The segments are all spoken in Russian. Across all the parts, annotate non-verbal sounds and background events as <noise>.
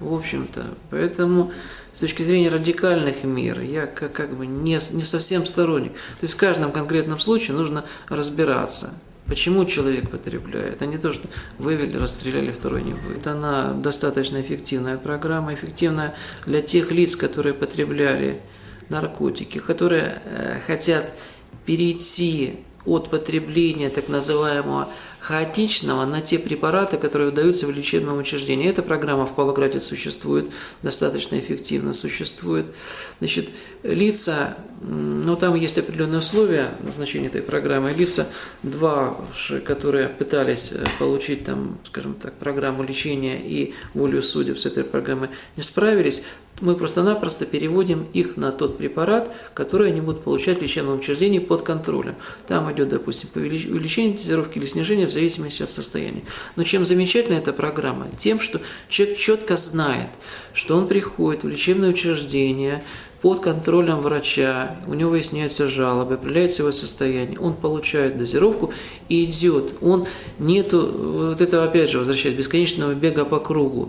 В общем-то, поэтому с точки зрения радикальных мер я как, как бы не, не совсем сторонник. То есть в каждом конкретном случае нужно разбираться, почему человек потребляет, а не то, что вывели, расстреляли, второй не будет. Она достаточно эффективная программа, эффективная для тех лиц, которые потребляли наркотики, которые э, хотят перейти от потребления так называемого хаотичного на те препараты, которые выдаются в лечебном учреждении. Эта программа в Павлограде существует, достаточно эффективно существует. Значит, лица, ну там есть определенные условия назначения этой программы. Лица, два, которые пытались э, получить там, скажем так, программу лечения и волю судеб с этой программой, не справились, мы просто-напросто переводим их на тот препарат, который они будут получать в лечебном учреждении под контролем. Там идет, допустим, увеличение дозировки или снижение в зависимости от состояния. Но чем замечательна эта программа? Тем, что человек четко знает, что он приходит в лечебное учреждение, под контролем врача, у него выясняются жалобы, определяется его состояние, он получает дозировку и идет. Он нету, вот это опять же возвращаясь, бесконечного бега по кругу.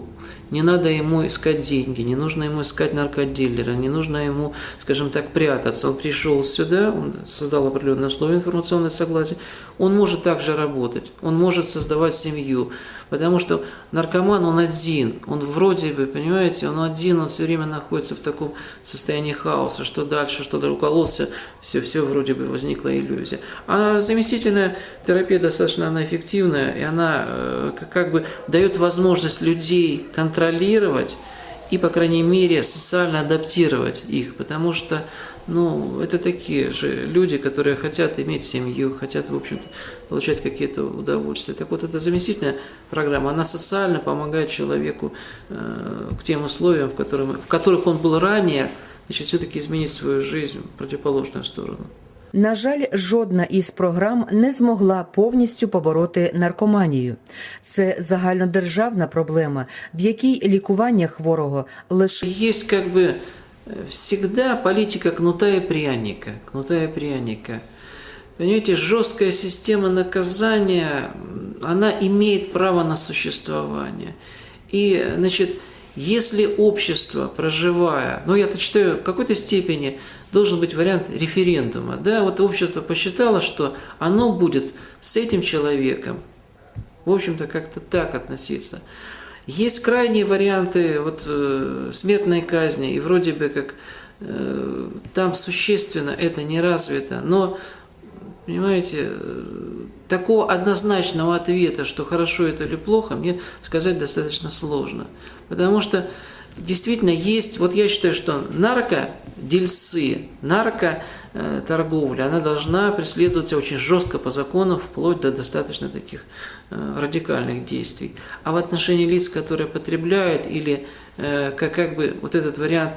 Не надо ему искать деньги, не нужно ему искать наркодилера, не нужно ему, скажем так, прятаться. Он пришел сюда, он создал определенные условия информационное согласие, он может также работать, он может создавать семью, потому что наркоман, он один, он вроде бы, понимаете, он один, он все время находится в таком состоянии хаоса, что дальше, что дальше, укололся, все, все вроде бы возникла иллюзия. А заместительная терапия достаточно она эффективная, и она э, как бы дает возможность людей контролировать и, по крайней мере, социально адаптировать их, потому что, ну, это такие же люди, которые хотят иметь семью, хотят, в общем-то, получать какие-то удовольствия. Так вот, эта заместительная программа, она социально помогает человеку э, к тем условиям, в, которых, в которых он был ранее, значит, все-таки изменить свою жизнь в противоположную сторону. На жаль, жодна із програм не змогла повністю побороти наркоманію. Це загальнодержавна проблема, в якій лікування хворого лише как бы э, всегда политика кнута и пряника, кнута и пряника. Понимаете, жесткая система наказания, она имеет право на существование. И, значит, если общество, проживая, ну я-то считаю, в какой-то степени должен быть вариант референдума, да, вот общество посчитало, что оно будет с этим человеком, в общем-то, как-то так относиться. Есть крайние варианты вот, э, смертной казни, и вроде бы как э, там существенно это не развито, но, понимаете, э, такого однозначного ответа, что хорошо это или плохо, мне сказать достаточно сложно. Потому что действительно есть, вот я считаю, что наркодельцы, наркоторговля, она должна преследоваться очень жестко по закону, вплоть до достаточно таких э, радикальных действий. А в отношении лиц, которые потребляют, или э, как, как бы вот этот вариант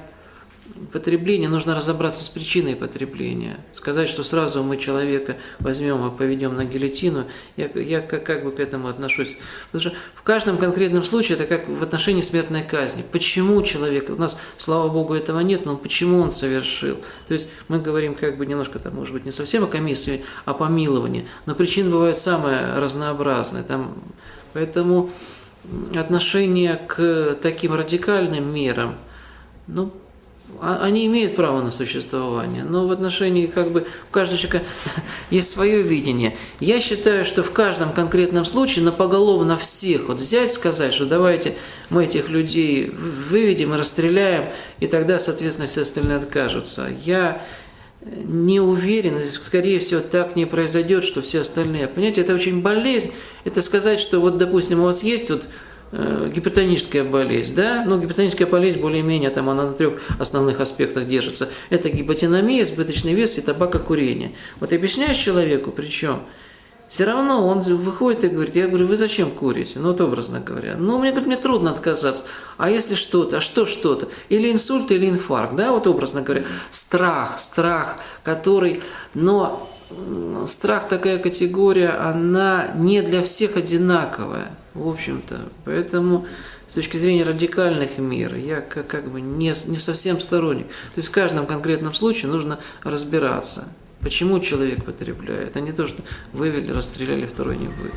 потребления, нужно разобраться с причиной потребления. Сказать, что сразу мы человека возьмем и поведем на гильотину, я, я как, как бы к этому отношусь. Потому что в каждом конкретном случае это как в отношении смертной казни. Почему человек, у нас, слава богу, этого нет, но почему он совершил? То есть мы говорим как бы немножко, там, может быть, не совсем о комиссии, а помиловании, но причин бывают самые разнообразные. Там, поэтому отношение к таким радикальным мерам, ну, они имеют право на существование, но в отношении как бы у каждого человека <laughs> есть свое видение. Я считаю, что в каждом конкретном случае на поголовно всех вот взять, сказать, что давайте мы этих людей выведем и расстреляем, и тогда, соответственно, все остальные откажутся. Я не уверен, скорее всего, так не произойдет, что все остальные. Понимаете, это очень болезнь. Это сказать, что вот, допустим, у вас есть вот гипертоническая болезнь, да, но гипертоническая болезнь более-менее там она на трех основных аспектах держится. Это гипотиномия, избыточный вес и табакокурение. Вот объясняешь человеку, причем все равно он выходит и говорит, я говорю, вы зачем курите? Ну, вот образно говоря. Ну, мне, говорит, мне трудно отказаться. А если что-то? А что что-то? Или инсульт, или инфаркт, да, вот образно говоря. Страх, страх, который... Но страх такая категория, она не для всех одинаковая, в общем-то. Поэтому с точки зрения радикальных мер я как, как бы не, не совсем сторонник. То есть в каждом конкретном случае нужно разбираться. Почему человек потребляет, а не то, что вывели, расстреляли, второй не будет.